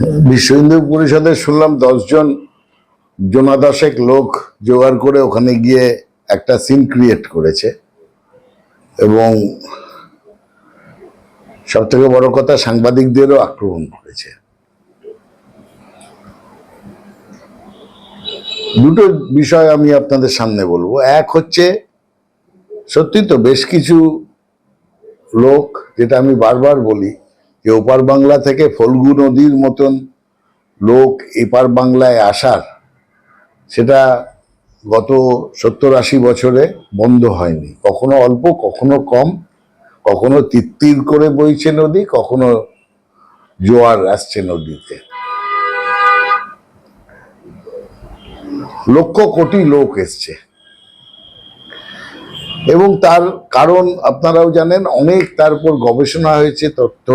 বিশ্ব হিন্দু পরিষদের শুনলাম দশজন জোনা দশেক লোক জোগাড় করে ওখানে গিয়ে একটা সিন ক্রিয়েট করেছে। এবং সব থেকে বড় কথা, সাংবাদিকদেরও আক্রমণ করেছে। দুটো বিষয় আমি আপনাদের সামনে বলব। এক হচ্ছে, সত্যি তো বেশ কিছু লোক, যেটা আমি বারবার বলি যে ওপার বাংলা থেকে ফল্গু নদীর মতন লোক এপার বাংলায় আসার, সেটা গত সত্তর আশি বছরে বন্ধ হয়নি। কখনো অল্প, কখনো কম, কখনো তিত্তির করে বইছে নদী, কখনো জোয়ার আসছে নদীতে। লক্ষ কোটি লোক এসছে। এবং তার কারণ আপনারাও জানেন, অনেক তার উপর গবেষণা হয়েছে, তথ্য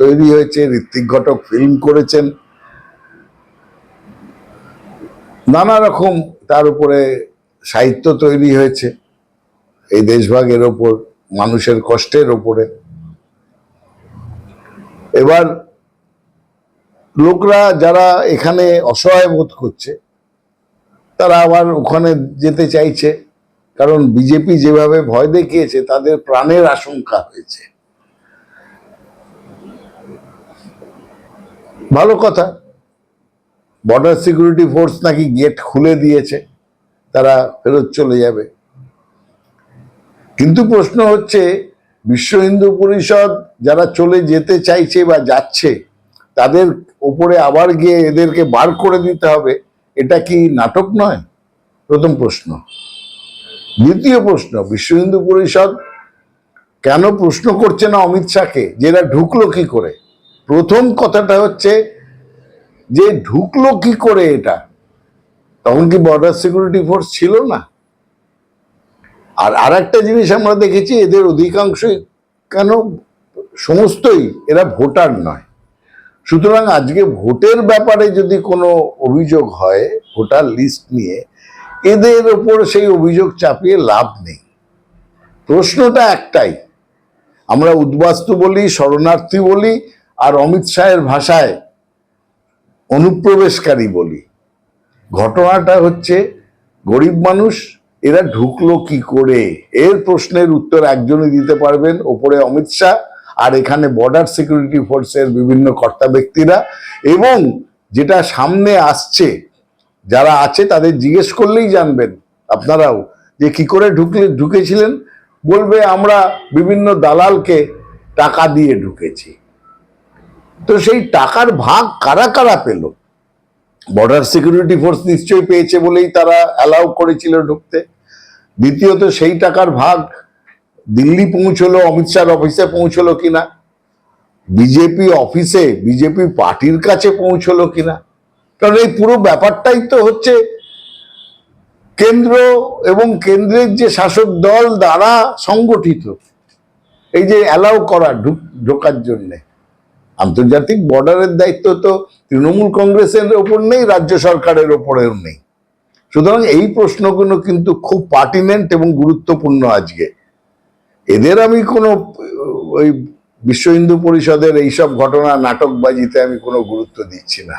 তৈরি হয়েছে, ঋত্বিক ঘটক ফিল্ম করেছেন। নানা রকম তার উপরে সাহিত্য তৈরি হয়েছে, এই দেশভাগের ওপর, মানুষের কষ্টের ওপরে। এবার লোকরা যারা এখানে অসহায় বোধ করছে, তারা আবার ওখানে যেতে চাইছে, কারণ বিজেপি যেভাবে ভয় দেখিয়েছে, তাদের প্রাণের আশঙ্কা হয়েছে। ভালো কথা। বর্ডার সিকিউরিটি ফোর্স নাকি গেট খুলে দিয়েছে, তারা ফেরত চলে যাবে। কিন্তু প্রশ্ন হচ্ছে, বিশ্ব হিন্দু পরিষদ যারা চলে যেতে চাইছে বা যাচ্ছে, তাদের ওপরে আবার গিয়ে এদেরকে বার করে দিতে হবে, এটা কি নাটক নয়? প্রথম প্রশ্ন। দ্বিতীয় প্রশ্ন, বিশ্ব হিন্দু পরিষদ কেন প্রশ্ন করছে না অমিত শাহকে? যে এরা ঢুকলো কি করে? প্রথম কথাটা হচ্ছে যে ঢুকলো কি করে এটা? তখন কি বর্ডার সিকিউরিটি ফোর্স ছিল না? আর আর একটা জিনিস আমরা দেখেছি, এদের অধিকাংশই কেন সমস্তই এরা ভোটার নয়। সুতরাং আজকে ভোটের ব্যাপারে যদি কোনো অভিযোগ হয়, ভোটার লিস্ট নিয়ে, এদের ওপর সেই অভিযোগ চাপিয়ে লাভ নেই। প্রশ্নটা একটাই, আমরা উদ্বাস্তু বলি, শরণার্থী বলি আর অমিত শাহের ভাষায় অনুপ্রবেশকারী বলি। ঘটনাটা হচ্ছে, গরিব মানুষ, এরা ঢুকলো কি করে? এর প্রশ্নের উত্তর একজনই দিতে পারবেন। ওপরে অমিত শাহ আর এখানে বর্ডার সিকিউরিটি ফোর্সের বিভিন্ন কর্তা ব্যক্তিরা। এবং যেটা সামনে আসছে, যারা আছে তাদের জিজ্ঞেস করলেই জানবেন আপনারাও যে কি করে ঢুকলে, ঢুকেছিলেন? বলবে, আমরা বিভিন্ন দালালকে টাকা দিয়ে ঢুকেছি। তো সেই টাকার ভাগ কারা কারা পেল? বর্ডার সিকিউরিটি ফোর্স নিশ্চয়ই পেয়েছে বলেই তারা অ্যালাউ করেছিল ঢুকতে। দ্বিতীয়ত সেই টাকার ভাগ দিল্লি পৌঁছলো, অমিত শাহর অফিসে পৌঁছলো কিনা? বিজেপি অফিসে বিজেপি পার্টির কাছে পৌঁছলো কিনা? কারণ এই পুরো ব্যাপারটাই তো হচ্ছে কেন্দ্র এবং কেন্দ্রের যে শাসক দল দ্বারা সংগঠিত। এই যে অ্যালাউ করা ঢুক- ঢোকার জন্যে। আন্তর্জাতিক বর্ডারের দায়িত্ব তো তৃণমূল কংগ্রেসের ওপর নেই, রাজ্য সরকারের ওপরেও নেই। সুতরাং এই প্রশ্নগুলো কিন্তু খুব পার্টিনেন্ট এবং গুরুত্বপূর্ণ আজকে। এদের আমি কোনো, ওই বিশ্ব হিন্দু পরিষদের এইসব ঘটনা, নাটকবাজিতে আমি কোনো গুরুত্ব দিচ্ছি না।